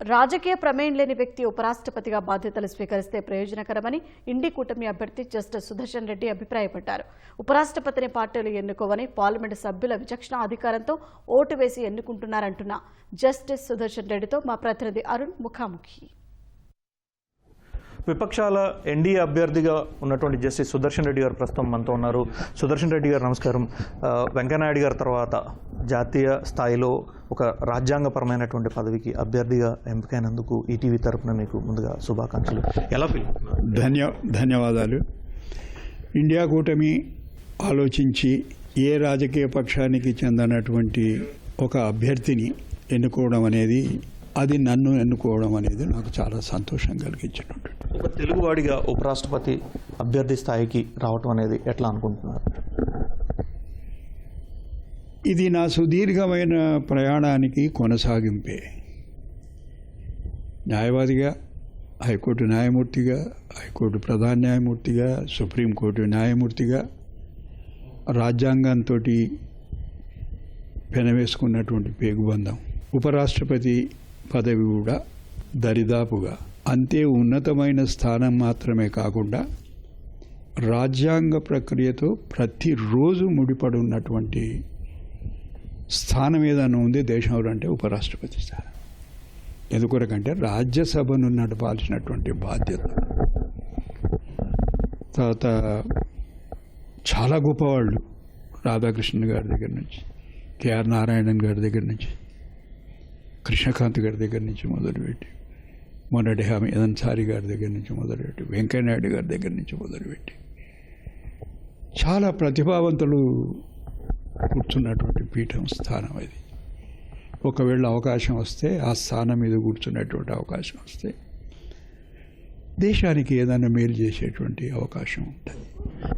రాజకీయ ప్రమేయం లేని వ్యక్తి ఉపరాష్ట్రపతిగా బాధ్యతలు స్వీకరిస్తే ప్రయోజనకరమని ఇండి కూటమి అభ్యర్థి జస్టిస్ సుదర్శన్ రెడ్డి అభిప్రాయపడ్డారు. ఉపరాష్ట్రపతిని పార్టీలు ఎన్నుకోవని పార్లమెంటు సభ్యుల విచక్షణ అధికారంతో ఓటు వేసి ఎన్నుకుంటున్నారంటున్న జస్టిస్ సుదర్శన్ రెడ్డితో మా ప్రతినిధి అరుణ్ ముఖాముఖి. విపక్షాల ఎన్డీఏ అభ్యర్థిగా ఉన్నటువంటి జస్టిస్ సుదర్శన్ రెడ్డి గారు ప్రస్తుతం మనతో ఉన్నారు. సుదర్శన్ రెడ్డి గారు నమస్కారం. వెంకయ్యనాయుడు గారి తర్వాత జాతీయ స్థాయిలో ఒక రాజ్యాంగపరమైనటువంటి పదవికి అభ్యర్థిగా ఎంపికైనందుకు ఈటీవీ తరపున మీకు ముందుగా శుభాకాంక్షలు. ఎలా ధన్య ధన్యవాదాలు. ఇండియా కూటమి ఆలోచించి ఏ రాజకీయ పక్షానికి చెందినటువంటి ఒక అభ్యర్థిని ఎన్నుకోవడం అనేది అది నన్ను ఎన్నుకోవడం అనేది నాకు చాలా సంతోషం కలిగించినటువంటి ఒక తెలుగువాడిగా ఉపరాష్ట్రపతి అభ్యర్థి స్థాయికి రావటం అనేది ఎట్లా అనుకుంటున్నారు? ఇది నా సుదీర్ఘమైన ప్రయాణానికి కొనసాగింపే. న్యాయవాదిగా హైకోర్టు న్యాయమూర్తిగా హైకోర్టు ప్రధాన న్యాయమూర్తిగా సుప్రీంకోర్టు న్యాయమూర్తిగా రాజ్యాంగంతో పెనవేసుకున్నటువంటి పేగుబంధం. ఉపరాష్ట్రపతి పదవి కూడా దరిదాపుగా అంతే ఉన్నతమైన స్థానం మాత్రమే కాకుండా రాజ్యాంగ ప్రక్రియతో ప్రతిరోజు ముడిపడి ఉన్నటువంటి స్థానం ఏదైనా ఉంది దేశంలో అంటే ఉపరాష్ట్రపతి స్థానం ఎందుకొరకంటే రాజ్యసభను నడపాల్సినటువంటి బాధ్యత. తర్వాత చాలా గొప్పవాళ్ళు రాధాకృష్ణ గారి దగ్గర నుంచి కేఆర్ నారాయణన్ గారి దగ్గర నుంచి. కృష్ణకాంత్ గారి దగ్గర నుంచి మొదలుపెట్టి మొన్నటి హామీ అన్సారి గారి దగ్గర నుంచి మొదలుపెట్టి వెంకయ్యనాయుడు గారి దగ్గర నుంచి మొదలుపెట్టి చాలా ప్రతిభావంతులు కూర్చున్నటువంటి పీఠం స్థానం అది. ఒకవేళ అవకాశం వస్తే ఆ స్థానం మీద కూర్చున్నటువంటి అవకాశం వస్తే దేశానికి ఏదైనా మేలు చేసేటువంటి అవకాశం ఉంటుంది.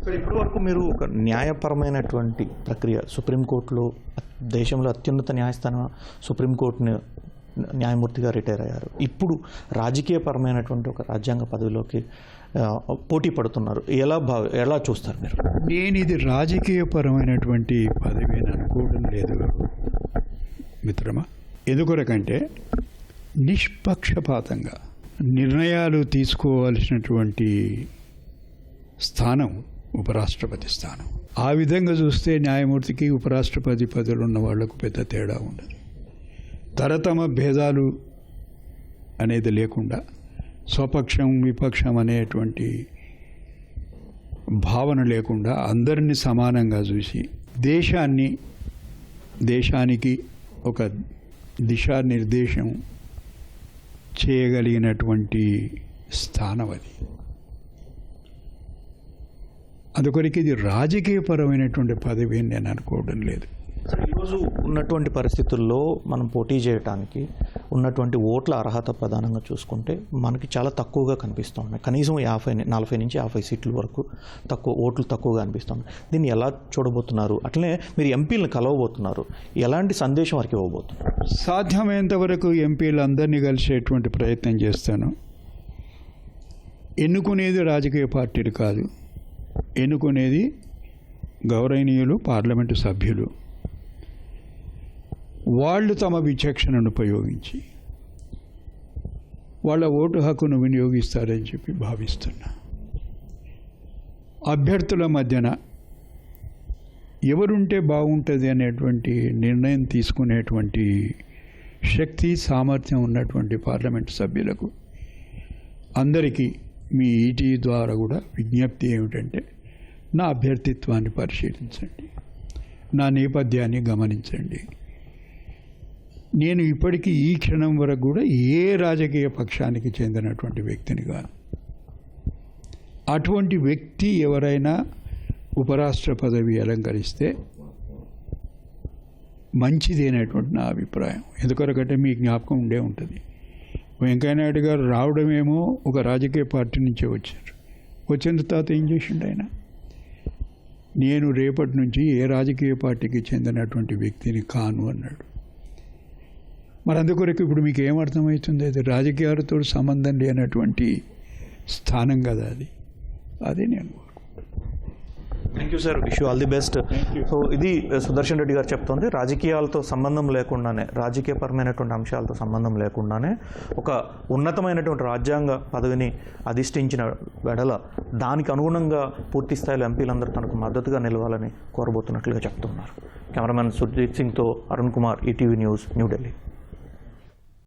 సార్ ఇప్పటి వరకు మీరు ఒక న్యాయపరమైనటువంటి ప్రక్రియ సుప్రీంకోర్టులో దేశంలో అత్యున్నత న్యాయస్థానం సుప్రీంకోర్టుని న్యాయమూర్తిగా రిటైర్ అయ్యారు. ఇప్పుడు రాజకీయపరమైనటువంటి ఒక రాజ్యాంగ పదవిలోకి పోటీ పడుతున్నారు. ఎలా భావ ఎలా చూస్తారు మీరు? నేను ఇది రాజకీయపరమైనటువంటి పదవి అని అనుకోవడం లేదు. మిత్రమా ఎందుకొరకంటే నిష్పక్షపాతంగా నిర్ణయాలు తీసుకోవాల్సినటువంటి స్థానం ఉపరాష్ట్రపతి స్థానం. ఆ విధంగా చూస్తే న్యాయమూర్తికి ఉపరాష్ట్రపతి పదవులు ఉన్న వాళ్ళకు పెద్ద తేడా ఉండదు. తరతమ భేదాలు అనేది లేకుండా స్వపక్షం విపక్షం అనేటువంటి భావన లేకుండా అందరినీ సమానంగా చూసి దేశాన్ని దేశానికి ఒక దిశానిర్దేశం చేయగలిగినటువంటి స్థానం అది. అందుకొరికి ఇది రాజకీయపరమైనటువంటి పదవి అని నేను అనుకోవడం లేదు. ఈరోజు ఉన్నటువంటి పరిస్థితుల్లో మనం పోటీ చేయడానికి ఉన్నటువంటి ఓట్ల అర్హత ప్రధానంగా చూసుకుంటే మనకి చాలా తక్కువగా కనిపిస్తున్నాయి కనీసం యాభై నలభై నుంచి యాభై సీట్ల వరకు తక్కువ ఓట్లు తక్కువగా అనిపిస్తున్నాయి దీన్ని ఎలా చూడబోతున్నారు? అట్లనే మీరు ఎంపీలను కలవబోతున్నారు. ఎలాంటి సందేశం వారికి ఇవ్వబోతున్నారు? సాధ్యమైనంత వరకు ఎంపీలందరినీ కలిసేటువంటి ప్రయత్నం చేస్తాను. ఎన్నుకునేది రాజకీయ పార్టీలు కాదు. ఎన్నుకునేది గౌరవనీయులు పార్లమెంటు సభ్యులు. వాళ్ళు తమ విచక్షణను ఉపయోగించి వాళ్ళ ఓటు హక్కును వినియోగిస్తారని చెప్పి భావిస్తున్నా. అభ్యర్థుల మధ్యన ఎవరుంటే బాగుంటుంది అనేటువంటి నిర్ణయం తీసుకునేటువంటి శక్తి సామర్థ్యం ఉన్నటువంటి పార్లమెంట్ సభ్యులకు అందరికీ మీ ఈటీ ద్వారా కూడా విజ్ఞప్తి ఏమిటంటే నా అభ్యర్థిత్వాన్ని పరిశీలించండి. నా నేపథ్యాన్ని గమనించండి. నేను ఇప్పటికీ ఈ క్షణం వరకు కూడా ఏ రాజకీయ పక్షానికి చెందినటువంటి వ్యక్తిని కాను. అటువంటి వ్యక్తి ఎవరైనా ఉపరాష్ట్ర పదవి అలంకరిస్తే మంచిది అనేటువంటి నా అభిప్రాయం. ఎందుకొరకంటే మీ జ్ఞాపకం ఉండే ఉంటుంది. వెంకయ్యనాయుడు గారు రావడమేమో ఒక రాజకీయ పార్టీ నుంచే వచ్చారు. వచ్చిన తర్వాత ఏం చేసిండు ఆయన? నేను రేపటి నుంచి ఏ రాజకీయ పార్టీకి చెందినటువంటి వ్యక్తిని కాను అన్నాడు. మరి అందుకొరకు ఇప్పుడు మీకు ఏమర్థమవుతుంది అది రాజకీయాలతో సంబంధం లేనటువంటి స్థానం కదా అది. అదే నేను. Thank you sir wish all the best so ఇది సుదర్శన్ రెడ్డి గారు చెప్తోంది రాజకీయాలతో సంబంధం లేకుండానే రాజకీయపరమైనటువంటి అంశాలతో సంబంధం లేకుండానే ఒక ఉన్నతమైనటువంటి రాజ్యాంగ పదవిని అధిష్ఠించిన వెడల దానికి అనుగుణంగా పూర్తి స్థాయిలో ఎంపీలందరూ తనకు మద్దతుగా నిలవాలని కోరబోతున్నట్లుగా చెప్తున్నారు. కెమెరామెన్ సుర్జీత్ సింగ్తో అరుణ్ కుమార్ ఈటీవీ న్యూస్ న్యూఢిల్లీ